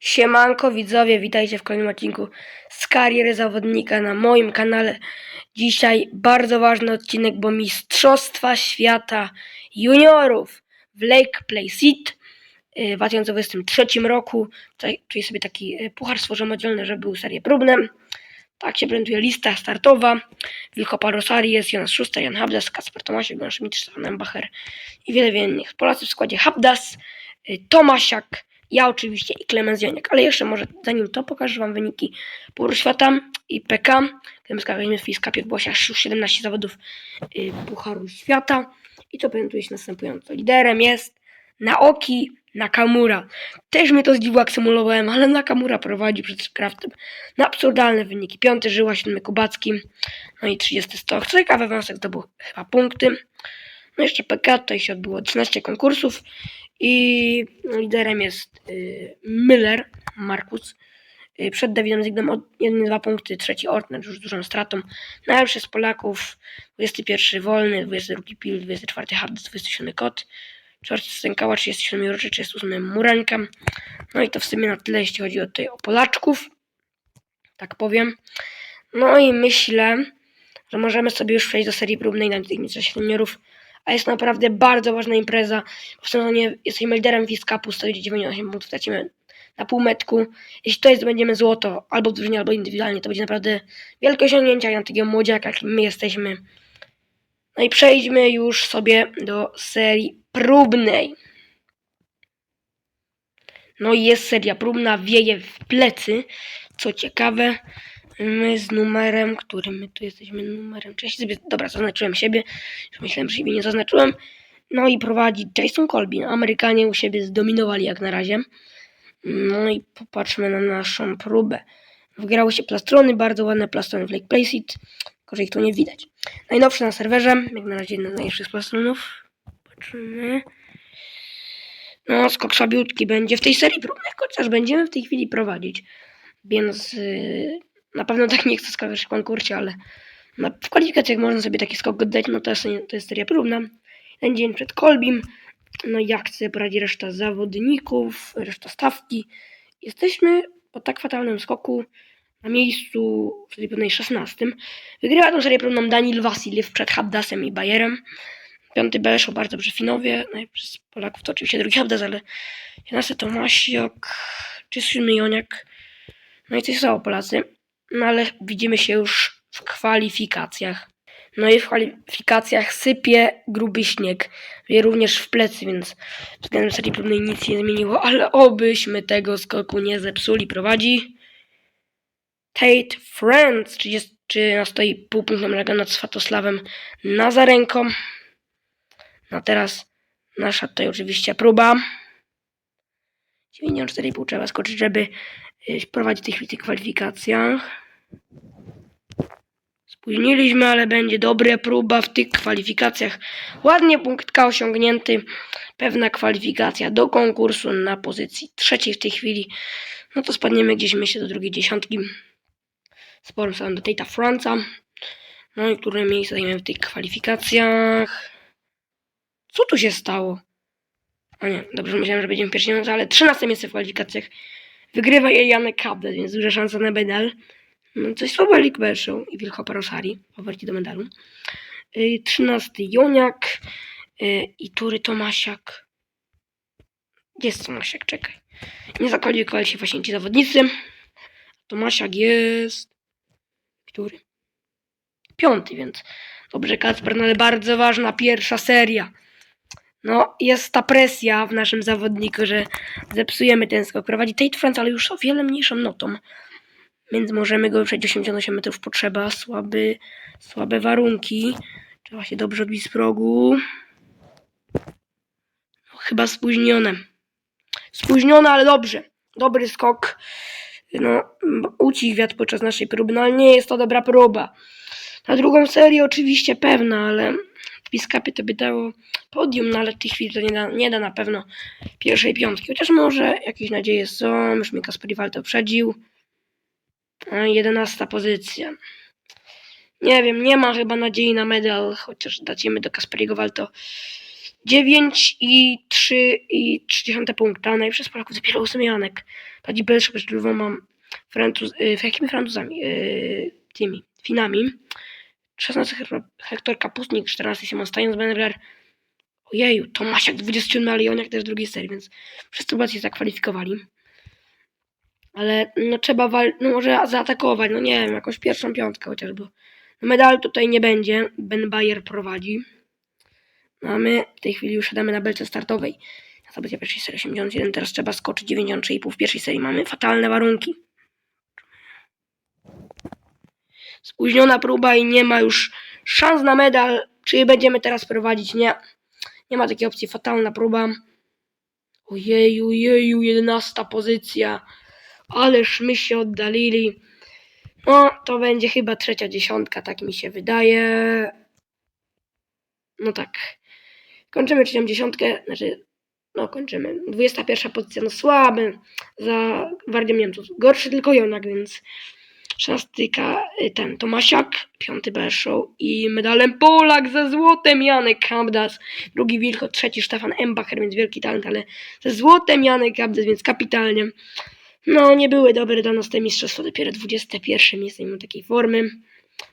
Siemanko widzowie, witajcie w kolejnym odcinku z kariery zawodnika na moim kanale. Dzisiaj bardzo ważny odcinek, bo Mistrzostwa Świata Juniorów w Lake Placid y, w 2023 roku. Czyli sobie taki y, puchar stworzyłem żeby był serię próbne. Tak się prezentuje lista startowa. Wilkopa Rosari jest Jonas Szuster, Jan Habdas, Kasper Tomasiak, Jan Stefan Bacher i wiele innych. Polacy w składzie Habdas, y, Tomasiak, ja oczywiście i Klemens Joniak. Ale jeszcze może zanim to pokażę Wam wyniki Pucharu Świata i PK. Kapie było się aż już 17 zawodów y, Pucharu Świata. I to prezentuje się następująco. Liderem jest Naoki Nakamura. Też mnie to zdziwiło, jak symulowałem, ale Nakamura prowadzi przed Craftem na absurdalne wyniki. Piąty Żyła, siódmy Kubacki, no i 30 Stoch. Co ciekawe, Wąsek zdobył chyba punkty. No jeszcze PK, tutaj się odbyło 13 konkursów i liderem jest y, Müller, Markus. Y, przed Dawidem Zygnem o 1-2 punkty, trzeci Ortner już z dużą stratą. Najlepszy z Polaków, 21 Wolny, 22 Pil, 24 Habdas, 27 Kot, 4 Stękała, 37 Juroczy, 38 Murańka. No i to w sumie na tyle, jeśli chodzi o, tutaj o Polaczków, tak powiem. No i myślę, że możemy sobie już przejść do serii próbnej na tych seniorów. A jest naprawdę bardzo ważna impreza. W sezonie jesteśmy liderem Wiskapu, 198 punktów, tracimy na półmetku. Jeśli to jest, będziemy złoto, albo w drużynie, albo indywidualnie, to będzie naprawdę wielkie osiągnięcie na takiego młodziaka, jak my jesteśmy. No i przejdźmy już sobie do serii próbnej. No i jest seria próbna, wieje w plecy. Co ciekawe, my z numerem, którym my tu jesteśmy numerem. Cześć sobie, dobra, zaznaczyłem siebie. Już myślałem, że siebie nie zaznaczyłem. No i prowadzi Jason Colby. Amerykanie u siebie zdominowali jak na razie. No i popatrzmy na naszą próbę. Wygrały się plastrony, bardzo ładne plastrony w Lake Placid. Tylko, że ich tu nie widać. Najnowsze na serwerze, jak na razie jeden z najlepszych plastronów. Patrzymy. No, skok słabiutki będzie w tej serii próbnej, chociaż będziemy w tej chwili prowadzić. Więc yy, na pewno tak nie chcę skakać w konkursie, ale na, w kwalifikacjach można sobie taki skok oddać, no to jest, to jest seria próbna. Ten dzień przed Kolbim. No jak sobie poradzi reszta zawodników, reszta stawki. Jesteśmy po tak fatalnym skoku na miejscu w próbnej 16. Wygrywa tą serię próbną Daniel Wasiliew przed Habdasem i Bayerem. Piąty Beleszo, bardzo dobrze Finowie. No i przez Polaków to oczywiście drugi Habdas, ale 11 Tomasiak, czy siódmy Joniak. No i coś stało Polacy. No ale widzimy się już w kwalifikacjach. No i w kwalifikacjach sypie gruby śnieg. Wie również w plecy, więc względem serii próbnej nic nie zmieniło, ale obyśmy tego skoku nie zepsuli. Prowadzi Tate Friends, 30, na stoi pół punktu mlega nad Swatosławem Nazarenką. No teraz nasza tutaj oczywiście próba. 94,5 trzeba skoczyć, żeby y, prowadzić tych, w tych kwalifikacjach. Spóźniliśmy, ale będzie dobra próba w tych kwalifikacjach. Ładnie punkt K osiągnięty. Pewna kwalifikacja do konkursu na pozycji trzeciej w tej chwili. No to spadniemy gdzieś myślę do drugiej dziesiątki. Sporym samym do Tate'a Franca. No i które miejsce zajmiemy w tych kwalifikacjach. Co tu się stało? O nie, dobrze myślałem, że będziemy w minucie, ale 13 miejsce w kwalifikacjach. Wygrywa je Janek Kabel, więc duża szansa na medal. No, coś słabo Lik i Wilkopa Rosari, powróci do medalu. Yy, 13 Joniak yy, i Tury Tomasiak. Jest Tomasiak? Czekaj. Nie zakwalifikowali się właśnie ci zawodnicy. Tomasiak jest... Który? Piąty, więc dobrze Kacper, no ale bardzo ważna pierwsza seria. No, jest ta presja w naszym zawodniku, że zepsujemy ten skok. Prowadzi Tate France, ale już o wiele mniejszą notą. Więc możemy go wyprzeć 88 metrów potrzeba. Słaby, słabe warunki. Trzeba się dobrze odbić z progu. No, chyba spóźnione. Spóźnione, ale dobrze. Dobry skok. No, ucichł wiatr podczas naszej próby, no ale nie jest to dobra próba. Na drugą serię oczywiście pewna, ale Biskapie to by dało podium, no ale w tej chwili to nie da, nie da na pewno pierwszej piątki. Chociaż może jakieś nadzieje są, już mnie Kasperiwal to przedził. A, 11 pozycja. Nie wiem, nie ma chyba nadziei na medal, chociaż dacimy do Kasperiego Walto 9 i 3 i 30 punkta. Najpierw z Polaków dopiero 8 Janek. Padzi bez mam Francuz, y, jakimi Francuzami? Y, tymi, Finami. 16 Hektor- Kapustnik, 14 Simon Stajens Benner. Ojeju, Tomasiak 27 Leoniak też w drugiej serii, więc wszyscy chyba się zakwalifikowali. Ale no trzeba wal- no może zaatakować, no nie wiem, jakąś pierwszą piątkę chociażby. No medal tutaj nie będzie, Ben Bayer prowadzi. No a my w tej chwili już siadamy na belce startowej. Na sobie pierwszej serii 81, teraz trzeba skoczyć 93,5 w pierwszej serii. Mamy fatalne warunki. Spóźniona próba i nie ma już szans na medal. Czy będziemy teraz prowadzić? Nie. Nie ma takiej opcji. Fatalna próba. Ojeju, jeju, 11 pozycja. Ależ my się oddalili. No, to będzie chyba trzecia dziesiątka, tak mi się wydaje. No tak. Kończymy trzecią dziesiątkę, znaczy, no kończymy. 21 pozycja, no słaby za Gwardią Niemców. Gorszy tylko Jonak, więc szesnastyka y, ten Tomasiak, piąty Beszoł i medalem Polak ze złotem Janek Kabdas, drugi Wilko, trzeci Stefan Embacher, więc wielki talent, ale ze złotem Janek Kabdas, więc kapitalnie. No, nie były dobre dla nas te mistrzostwa, dopiero 21 miejsce mimo takiej formy.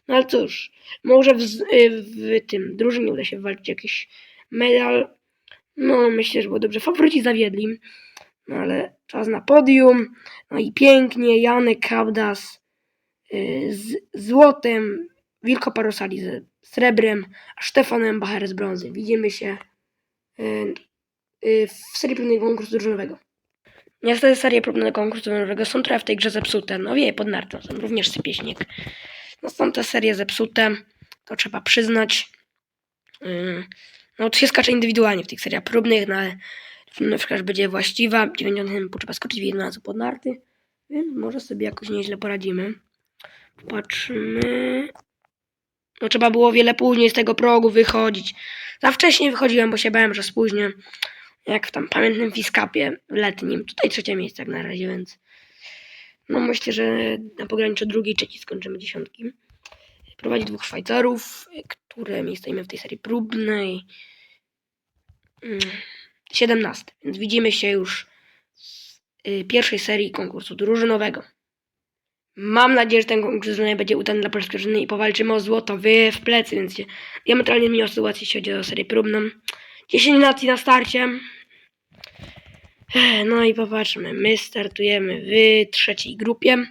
No ale cóż, może w, y, w tym drużynie uda się walczyć jakiś medal. No, myślę, że było dobrze. Faworyci zawiedli, no ale czas na podium. No i pięknie, Janek Kabdas z złotem, Wilko Parosali ze srebrem, a Stefanem Bacher z brązy. Widzimy się y, y, w serii próbnego konkursu drużynowego. Niestety serie próbne konkursu drużynowego są trochę w tej grze zepsute. No wie, pod nartą są również sypieśnik. No są te serie zepsute, to trzeba przyznać. No to się skacze indywidualnie w tych seriach próbnych, no ale przykład będzie właściwa, w 90 potrzeba skoczyć w 11 pod narty, więc może sobie jakoś nieźle poradzimy. Patrzymy. No trzeba było wiele później z tego progu wychodzić. Za wcześnie wychodziłem, bo się bałem, że spóźnię. Jak w tam pamiętnym Fiskapie letnim. Tutaj trzecie miejsce jak na razie, więc no myślę, że na pograniczu drugiej, trzeciej skończymy dziesiątki. Prowadzi dwóch Szwajcarów, które miejsce w tej serii próbnej. Mm, 17. Więc widzimy się już w y, pierwszej serii konkursu drużynowego. Mam nadzieję, że ten konkurs drużynowy będzie udany dla polskiej drużyny i powalczymy o złoto wy w plecy, więc się diametralnie zmieniła sytuacja, jeśli chodzi o serię próbną. 10 nacji na starcie. No i popatrzmy, my startujemy w trzeciej grupie.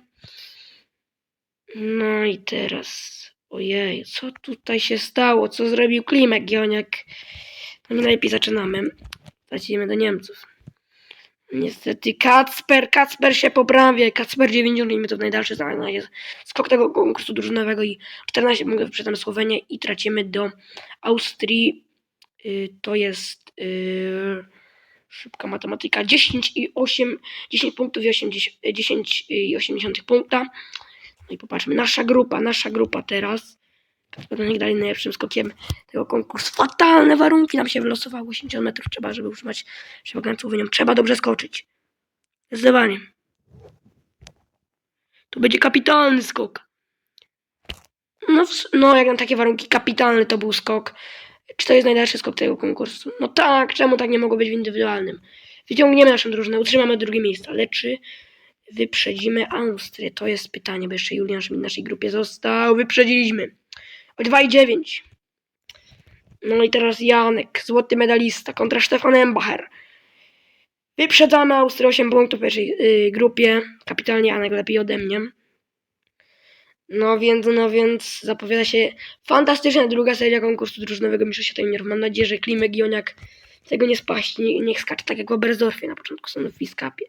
No i teraz, ojej, co tutaj się stało? Co zrobił Klimek Gioniak? No nie najlepiej zaczynamy. Lecimy do Niemców. Niestety Kacper, Kacper się poprawia. Kacper 90 minut najdalszy na razie skok tego konkursu drużynowego i 14 punktów przedtem Słowenię i tracimy do Austrii. Y, to jest y, szybka matematyka. 10 i 8, 10 punktów i 80, 10 i 80 punkta. No i popatrzmy, nasza grupa, nasza grupa teraz. Kacper dalej najlepszym skokiem tego konkursu. Fatalne warunki nam się wylosowało. 80 metrów trzeba, żeby utrzymać przewagę nad Słowenią. Trzeba dobrze skoczyć. Zdecydowanie. To będzie kapitalny skok. No, no jak na takie warunki, kapitalny to był skok. Czy to jest najdalszy skok tego konkursu? No tak, czemu tak nie mogło być w indywidualnym? Wyciągniemy naszą drużynę, utrzymamy drugie miejsce, ale czy wyprzedzimy Austrię? To jest pytanie, bo jeszcze Julian w naszej grupie został. Wyprzedziliśmy. O 2,9. No i teraz Janek, złoty medalista kontra Stefan Embacher. Wyprzedzamy Austrię 8 punktów w pierwszej y, grupie. Kapitalnie Janek lepiej ode mnie. No więc, no więc zapowiada się fantastyczna druga seria konkursu drużynowego Mistrzostwa Juniorów. Mam nadzieję, że Klimek Joniak tego nie spaści. Nie- Niech skacze tak jak w Oberstdorfie na początku sezonu w Wiskapie.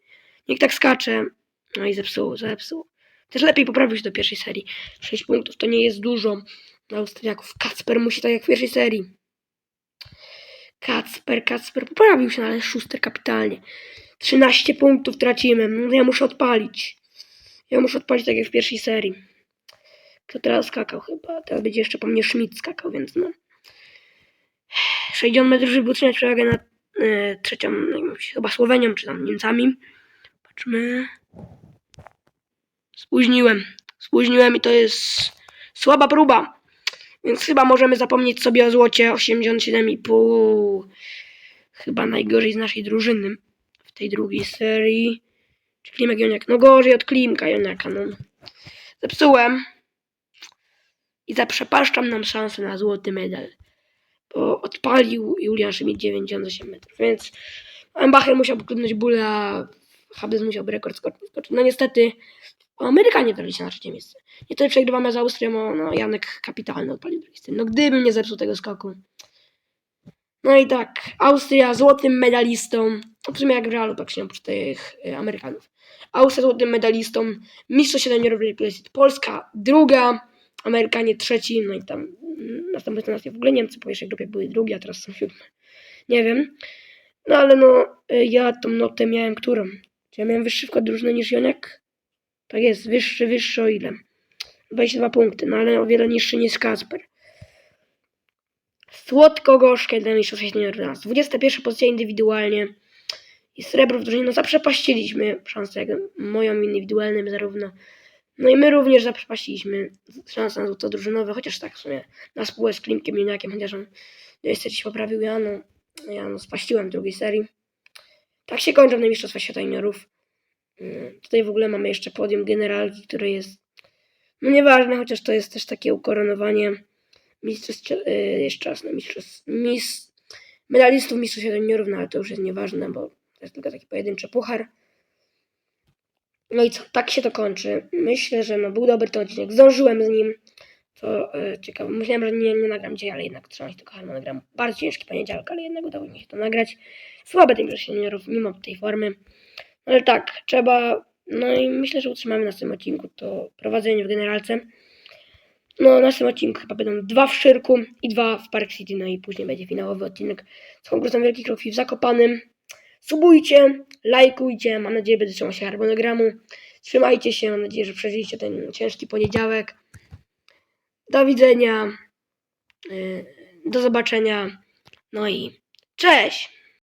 Niech tak skacze. No i zepsuł, zepsuł. Też lepiej poprawił się do pierwszej serii. 6 punktów to nie jest dużo dla Austriaków. Kacper musi tak jak w pierwszej serii. Kacper, Kacper poprawił się, ale Szuster kapitalnie. 13 punktów tracimy. No, Ja muszę odpalić. Ja muszę odpalić tak jak w pierwszej serii. Kto teraz skakał chyba? Teraz będzie jeszcze po mnie Schmidt skakał, więc no. 60 metrów, żeby utrzymać przewagę nad e, trzecią, no, chyba Słowenią, czy tam Niemcami. Patrzmy. Spóźniłem. Spóźniłem i to jest słaba próba. Więc chyba możemy zapomnieć sobie o złocie 87,5. chyba najgorzej z naszej drużyny w tej drugiej serii. Czy Klimek Joniak? No gorzej od Klimka Joniaka, no. Zepsułem. I zaprzepaszczam nam szansę na złoty medal. Bo odpalił Julian Szymit 98 metrów, więc Mbacher musiał pokludnąć bóle, a Habes musiałby rekord skoczyć. skoczyć. No niestety Amerykanie wdarli się na trzecie miejsce. Nie tyle przegrywamy z Austrią, no Janek kapitalny odpalił drugi. No gdybym nie zepsuł tego skoku. No i tak, Austria złotym medalistą, w sumie jak w Realu praktycznie oprócz tych y, Amerykanów. Austria złotym medalistą, mistrzostw średnio Polska druga, Amerykanie trzeci, no i tam mm, następne nacje w ogóle Niemcy po pierwszej grupie były drugie, a teraz są siódme. Nie wiem. No ale no, y, ja tą notę miałem którą? Czy ja miałem wyższy wkład drużyny niż Jonek? Tak jest, wyższy, wyższy o ile? 22 punkty, no ale o wiele niższy niż Kasper. Słodko-gorzkie dla mistrzostw świata nas. 21 pozycja indywidualnie. I srebro w drużynie, no zaprzepaściliśmy szansę jak moją indywidualnym zarówno. No i my również zaprzepaściliśmy szansę na złoto drużynowe, chociaż tak w sumie na spółę z Klimkiem Juniakiem, chociaż on niestety się poprawił, ja no, ja no spaściłem drugiej serii. Tak się kończą Mistrzostwa Świata Juniorów. Tutaj w ogóle mamy jeszcze podium generalki, które jest no nieważne, chociaż to jest też takie ukoronowanie mistrzostw, yy, jeszcze raz, no mistrzostw, mis, medalistów Mistrzostw Juniorów, no ale to już jest nieważne, bo to jest tylko taki pojedynczy puchar. No i co, tak się to kończy. Myślę, że no był dobry ten odcinek, zdążyłem z nim, to yy, ciekawe. Myślałem, że nie, nie nagram dzisiaj, ale jednak trzymam się tego harmonogramu. Bardzo ciężki poniedziałek, ale jednak udało mi się to nagrać. Słabe ten Mistrzostw Juniorów, mimo tej formy. Ale tak, trzeba. No i myślę, że utrzymamy na tym odcinku to prowadzenie w generalce. No, na tym odcinku chyba będą dwa w Szyrku i dwa w Park City, no i później będzie finałowy odcinek z konkursem Wielkich Krokwi w Zakopanym. Subujcie, lajkujcie, mam nadzieję, że będę trzymał się harmonogramu. Trzymajcie się, mam nadzieję, że przeżyliście ten ciężki poniedziałek. Do widzenia, yy, do zobaczenia, no i cześć!